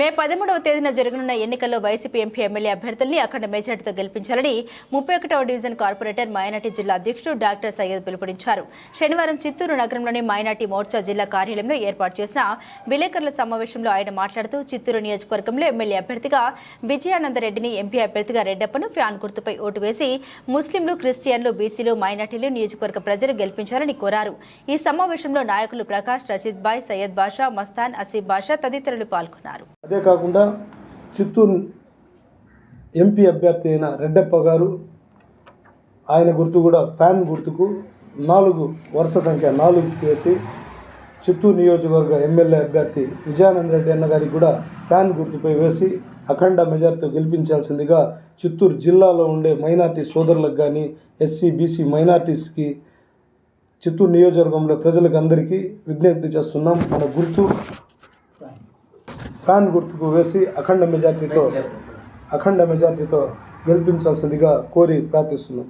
మే పదమూడవ తేదీన జరగనున్న ఎన్నికల్లో వైసీపీ ఎంపీ ఎమ్మెల్యే అభ్యర్థుల్ని అఖండ మెజార్టీతో గెలిపించాలని ముప్పై ఒకటవ డివిజన్ కార్పొరేటర్ మాయనాటి జిల్లా అధ్యక్షుడు డాక్టర్ సయ్యద్ పిలుపునిచ్చారు. శనివారం చిత్తూరు నగరంలోని మాయనాటి మోర్చా జిల్లా కార్యాలయంలో ఏర్పాటు చేసిన విలేకరుల సమావేశంలో ఆయన మాట్లాడుతూ చిత్తూరు నియోజకవర్గంలో ఎమ్మెల్యే అభ్యర్థిగా విజయానందరెడ్డిని ఎంపీ అభ్యర్థిగా రెడ్డప్పను ఫ్యాన్ గుర్తుపై ఓటు వేసి ముస్లింలు క్రిస్టియన్లు బీసీలు మైనార్టీలు నియోజకవర్గ ప్రజలు గెలిపించాలని కోరారు. ఈ సమావేశంలో నాయకులు ప్రకాష్ రషీద్ బాయ్ సయ్యద్ బాషా మస్తాన్ అసీఫ్ బాషా తదితరులు పాల్గొన్నారు. అదే కాకుండా చిత్తూరు ఎంపీ అభ్యర్థి అయిన రెడ్డప్ప గారు ఆయన గుర్తు కూడా ఫ్యాన్ గుర్తుకు నాలుగు వరుస సంఖ్య నాలుగు వేసి చిత్తూరు నియోజకవర్గ ఎమ్మెల్యే అభ్యర్థి విజయానంద రెడ్డి అన్నగారికి కూడా ఫ్యాన్ గుర్తుపై వేసి అఖండ మెజార్టీతో గెలిపించాల్సిందిగా చిత్తూరు జిల్లాలో ఉండే మైనార్టీ సోదరులకు కానీ ఎస్సీ బీసీ మైనార్టీస్కి చిత్తూరు నియోజకవర్గంలో ప్రజలకు అందరికీ విజ్ఞప్తి చేస్తున్నాం. మన గుర్తు ఫ్యాన్ గుర్తుకు వేసి అఖండ మెజార్టీతో అఖండ మెజార్టీతో గెలిపించాల్సిందిగా కోరి ప్రార్థిస్తున్నాం.